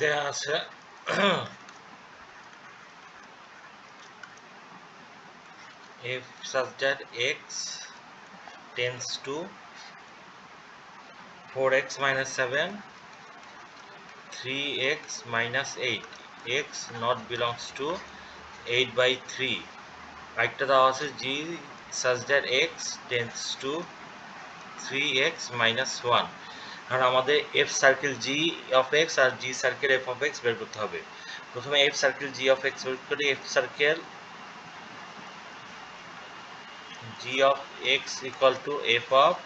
দেয়া আছে if such that x tends to 4x minus 7 3x minus 8 x not belongs to 8 by 3 আরেকটা দেওয়া আছে g such that x tends to 3x minus 1 কারণ আমাদের F circle G of X R G circle F of X বের করতে হবে। প্রথমে F circle G of X বের করি F circle G of X equal to F of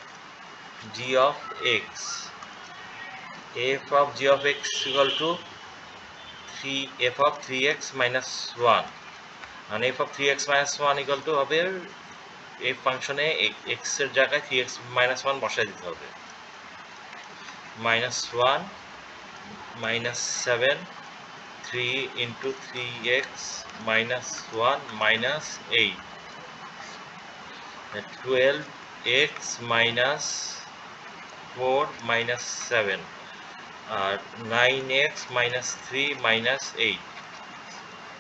G of X F of G of X equal to three F of three X minus one মানে F of three X minus one equal to হবে F ফাংশনে এক্সের জায়গায় three X minus one বসাই দিতে হবে। Minus 1 minus 7 3 into 3x minus 1 minus 8 12x minus 4 minus 7 আর 9x minus 3 minus 8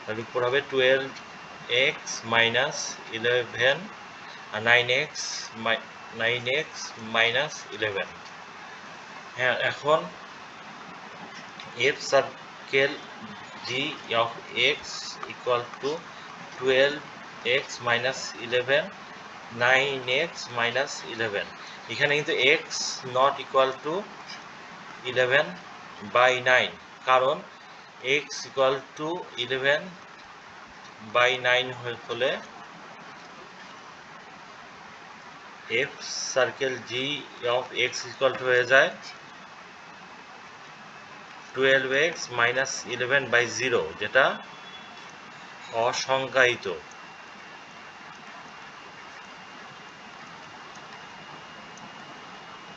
তার উপর হবে 12x minus 11 আর 9x 9x minus 11 হ্যাঁ এখন F circle G of X equal to twelve X minus eleven nine X minus eleven এখানে কিন্তু X not equal to eleven by nine কারণ X equal to eleven by nine হয়ে ফলে F circle G of X equal to হয়ে যায়। 12x minus 11 by 0 যেটা অসংজ্ঞায়িত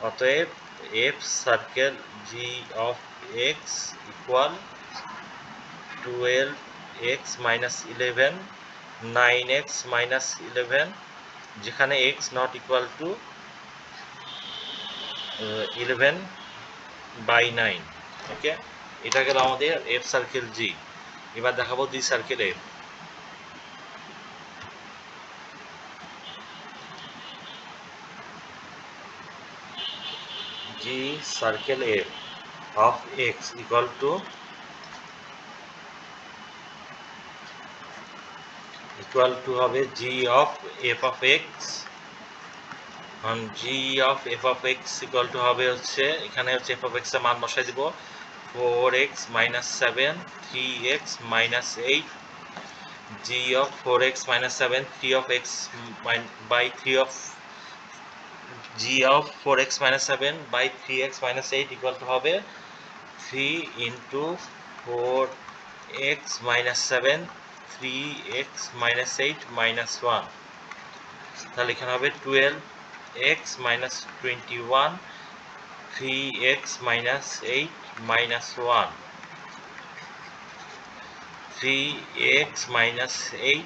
অতএব f circle g of x equal 12x minus 11 9x minus 11 যেখানে x not equal to uh, 11 by 9 ওকে? এটা গেল আমাদের এফ সার্কেল জি এবার দেখাবো the circle F G circle F of X equal to equal to হবে G of F of X G of F of X equal to হবে হচ্ছে, এখানে হচ্ছে এফ অফ এক্সের মান বসাই দিব। 4x minus 7 3x minus 8 g of 4x minus 7 3 of x by 3 of g of 4x minus 7 by 3x minus 8 equal to হবে 3 into 4x minus 7 3x minus 8 minus 1 তাহলে এখানে হবে 12x minus 21 3x minus 8 minus 1 3x minus 8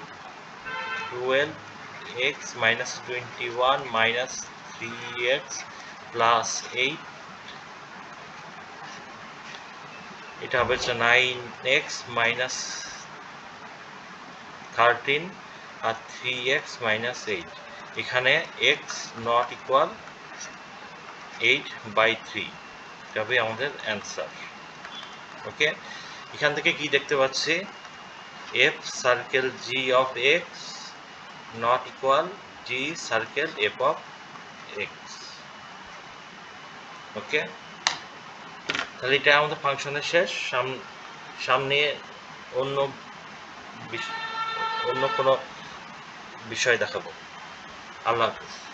12x minus 21 minus 3x plus 8 এটা হবে হচ্ছে 9x minus 13 আর 3x minus 8 এখানে x not equal 8 by 3 এটা হবে আমাদের অ্যান্সার ওকে এখান থেকে কি দেখতে পাচ্ছি? F circle G of X not equal G circle F of X okay তাহলে এটা আমাদের ফাংশনের শেষ। সামনে অন্য অন্য কোনো বিষয় দেখাবো। আল্লাহ হাফিজ।